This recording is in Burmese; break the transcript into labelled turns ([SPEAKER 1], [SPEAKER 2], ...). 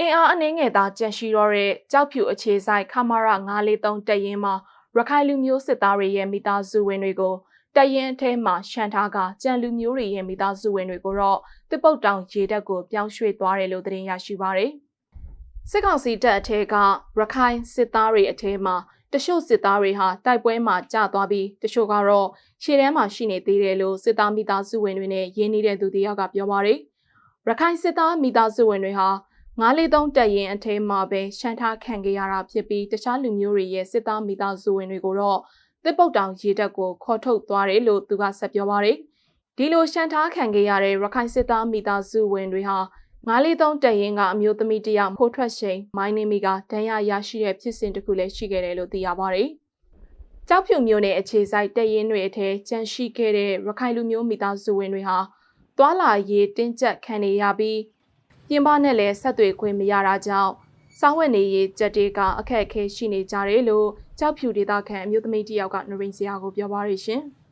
[SPEAKER 1] အင်အားအနှင်းငယ်သားကြန့်ရှိတော့တဲ့ကြောက်ဖြူအခြေဆိုင်ခမာရ943တပ်ရင်းမှာရခိုင်လူမျိုးစစ်သားတွေရဲ့မိသားစုဝင်တွေကိုတပ်ရင်းအထဲမှာရှန်ထားကကြံလူမျိုးတွေရဲ့မိသားစုဝင်တွေကိုတော့တစ်ပုတ်တောင်ရေတပ်ကိုပြောင်းရွှေ့သွားတယ်လို့သတင်းရရှိပါရယ်စစ်ကောင်စီတပ်အထက်ကရခိုင်စစ်သားတွေအထဲမှာတချို့စစ်သားတွေဟာတိုက်ပွဲမှာကြာသွားပြီးတချို့ကတော့ရှေ့တန်းမှာရှိနေသေးတယ်လို့စစ်သားမိသားစုဝင်တွေနဲ့ရင်းနှီးတဲ့သူတယောက်ကပြောပါရယ်ရခိုင်စစ်သားမိသားစုဝင်တွေဟာ 943တက်ရင်အထဲမှာပဲရှမ်းထားခံခဲ့ရတာဖြစ်ပြီးတခြားလူမျိုးတွေရဲ့စစ်သားမိသားစုဝင်တွေကိုတော့တစ်ပုတ်တောင်ရေတက်ကိုခေါ်ထုတ်သွားတယ်လို့သူကဆက်ပြောပါတယ်။ဒီလိုရှမ်းထားခံခဲ့ရတဲ့ရခိုင်စစ်သားမိသားစုဝင်တွေဟာ943တက်ရင်ကအမျိုးသမီးတယောက်ဖိုးထွက်ချိန်မိုင်းနေမီကဒဏ်ရာရရှိတဲ့ဖြစ်စဉ်တစ်ခုလည်းရှိခဲ့တယ်လို့သိရပါတယ်။ကြောက်ဖြူမျိုးနဲ့အခြေဆိုင်တက်ရင်တွေအထဲကြန့်ရှိခဲ့တဲ့ရခိုင်လူမျိုးမိသားစုဝင်တွေဟာသွာလာရေးတင်းကျပ်ခံနေရပြီး ပြင်ပနဲ့လည်းဆက်သွယ်ခွင့်မရတာကြောင့်စောင်းဝက်နေရေးကြက်တေကအခက်အခဲရှိနေကြတယ်လို့ကြောက်ဖြူဒေသခံအမျိုးသမီးတယောက်ကနရင်စရာကိုပြောပါရရှင်။